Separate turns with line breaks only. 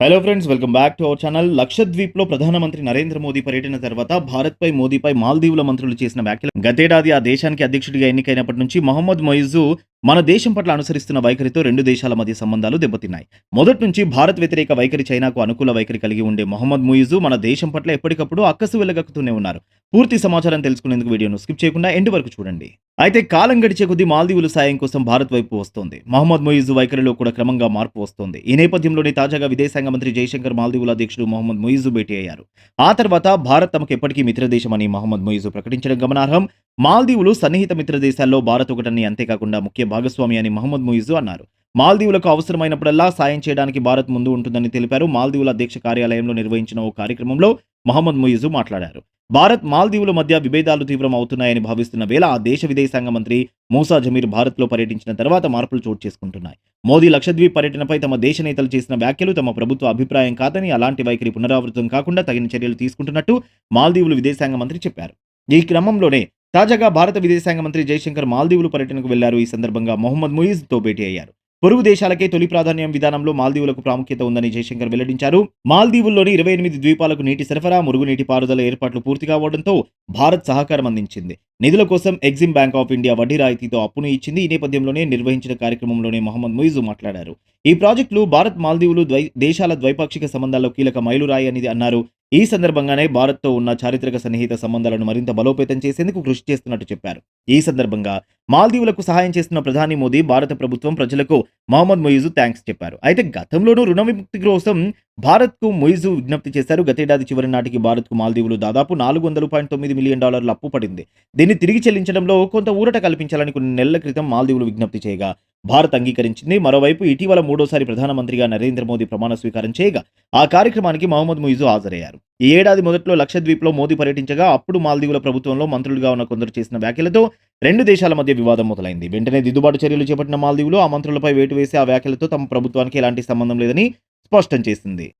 Hello friends welcome back to our channel లక్షద్వీప్లో ప్రధానమంత్రి నరేంద్ర మోదీ పర్యటన తర్వాత భారత్ పై మోదీపై మాల్దీవుల మంత్రులు చేసిన వ్యాఖ్యలు. గతేడాది ఆ దేశానికి అధ్యక్షుడిగా ఎన్నికైనప్పటి నుంచి మహమ్మద్ మొయిజు మన దేశం పట్ల అనుసరిస్తున్న వైఖరితో రెండు దేశాల మధ్య సంబంధాలు దెబ్బతిన్నాయి. మొదటి నుంచి భారత్ వ్యతిరేక వైఖరి చైనాకు అనుకూల వైఖరి కలిగి ఉండే మొహమ్మద్ ముయిజు మన దేశం పట్ల ఎప్పటికప్పుడు అక్కసు వెళ్ళగక్కుతూనే ఉన్నారు. పూర్తి సమాచారం తెలుసుకునేందుకు వీడియోను స్కిప్ చేయకుండా ఎండ్ వరకు చూడండి. అయితే కాలం గడిచే కొద్దీ మాల్దీవుల సాయం కోసం భారత్ వైపు వస్తోంది. మహమ్మద్ మొయిజు వైఖరిలో కూడా క్రమంగా మార్పు వస్తోంది. ఈ నేపథ్యంలోనే తాజాగా విదేశాంగ మంత్రి జయశంకర్ మాల్దీవుల అధ్యక్షుడు మహమ్మద్ మొయిజు భేటీ అయ్యారు. ఆ తర్వాత భారత్ తమకు ఎప్పటికీ మిత్రదేశమని మహమ్మద్ మొయిజు ప్రకటించడం గమనార్హం. మాల్దీవులు సన్నిహిత మిత్ర దేశాల్లో భారత్ ఒకటని అంతేకాకుండా ముఖ్య భాగస్వామి అని మహమ్మద్ ముయిజు అన్నారు. మాల్దీవులకు అవసరమైనప్పుడల్లా సాయం చేయడానికి భారత్ ముందు ఉంటుందని తెలిపారు. మాల్దీవుల అధ్యక్ష కార్యాలయంలో నిర్వహించిన ఓ కార్యక్రమంలో మహమ్మద్ ముయిజు మాట్లాడారు. భారత్ మాల్దీవుల మధ్య విభేదాలు తీవ్రం అవుతున్నాయని భావిస్తున్న వేళ ఆ దేశ విదేశాంగ మంత్రి మూసా జమీర్ భారత్లో పర్యటించిన తర్వాత మార్పులు చోటు చేసుకుంటున్నాయి. మోదీ లక్షద్వీప్ పర్యటనపై తమ దేశ నేతలు చేసిన వ్యాఖ్యలు తమ ప్రభుత్వ అభిప్రాయం కాదని అలాంటి వైఖరి పునరావృతం కాకుండా తగిన చర్యలు తీసుకుంటున్నట్టు మాల్దీవులు విదేశాంగ మంత్రి చెప్పారు. ఈ క్రమంలోనే తాజాగా భారత విదేశాంగ మంత్రి జయశంకర్ మాల్దీవులు పర్యటనకు వెళ్ళారు. ఈ సందర్భంగా మొహమ్మద్ ముయిజ్తో భేటీ అయ్యారు. పొరుగు దేశాలకే తొలి ప్రాధాన్యం విధానంలో మాల్దీవులకు ప్రాముఖ్యత ఉందని జయశంకర్ వెల్లడించారు. మాల్దీవుల్లోని ఇరవై ఎనిమిది ద్వీపాలకు నీటి సరఫరా మురుగునీటి పారుదల ఏర్పాట్లు పూర్తి కావడంతో భారత్ సహకారం అందించింది. నిధుల కోసం ఎగ్జిమ్ బ్యాంక్ ఆఫ్ ఇండియా వడ్డీ రాయితీతో అప్పును ఇచ్చింది. ఈ నేపథ్యంలోనే నిర్వహించిన కార్యక్రమంలోనే మహమ్మద్ ముయిజు మాట్లాడారు. ఈ ప్రాజెక్టులు భారత్ మాల్దీవులు ద్వై దేశాల ద్వైపాక్షిక సంబంధాల్లో కీలక మైలురాయి అనేది అన్నారు ఈ సందర్భంగానే భారత్తో ఉన్న చారిత్రక సన్నిహిత సంబంధాలను మరింత బలోపేతం చేసేందుకు కృషి చేస్తున్నట్టు చెప్పారు. ఈ సందర్భంగా మాల్దీవులకు సహాయం చేస్తున్న ప్రధాని మోదీ భారత ప్రభుత్వం ప్రజలకు మహమ్మద్ మొయిజు థ్యాంక్స్ చెప్పారు. అయితే గతంలోనూ రుణ విముక్తి కోసం భారత్కు మొయిజు విజ్ఞప్తి చేశారు. గతేడాది చివరి నాటికి భారత్కు మాల్దీవులు దాదాపు నాలుగు వందల పాయింట్ తొమ్మిది మిలియన్ డాలర్ల అప్పు పడింది. దీన్ని తిరిగి చెల్లించడంలో కొంత ఊరట కల్పించాలని కొన్ని నెలల క్రితం మాల్దీవులు విజ్ఞప్తి చేయగా భారత్ అంగీకరించింది. మరోవైపు ఇటీవల మూడోసారి ప్రధానమంత్రిగా నరేంద్ర మోదీ ప్రమాణ స్వీకారం చేయగా ఆ కార్యక్రమానికి మహమ్మద్ ముయిజు హాజరయ్యారు. ఈ ఏడాది మొదట్లో లక్షద్వీప్లో మోదీ పర్యటించగా అప్పుడు మాల్దీవుల ప్రభుత్వంలో మంత్రులుగా ఉన్న కొందరు చేసిన వ్యాఖ్యలతో రెండు దేశాల మధ్య వివాదం మొదలైంది. వెంటనే దిద్దుబాటు చర్యలు చేపట్టిన మాల్దీవులు ఆ మంత్రులపై వేటు వేసి ఆ వ్యాఖ్యలతో తమ ప్రభుత్వానికి ఎలాంటి సంబంధం లేదని స్పష్టం చేసింది.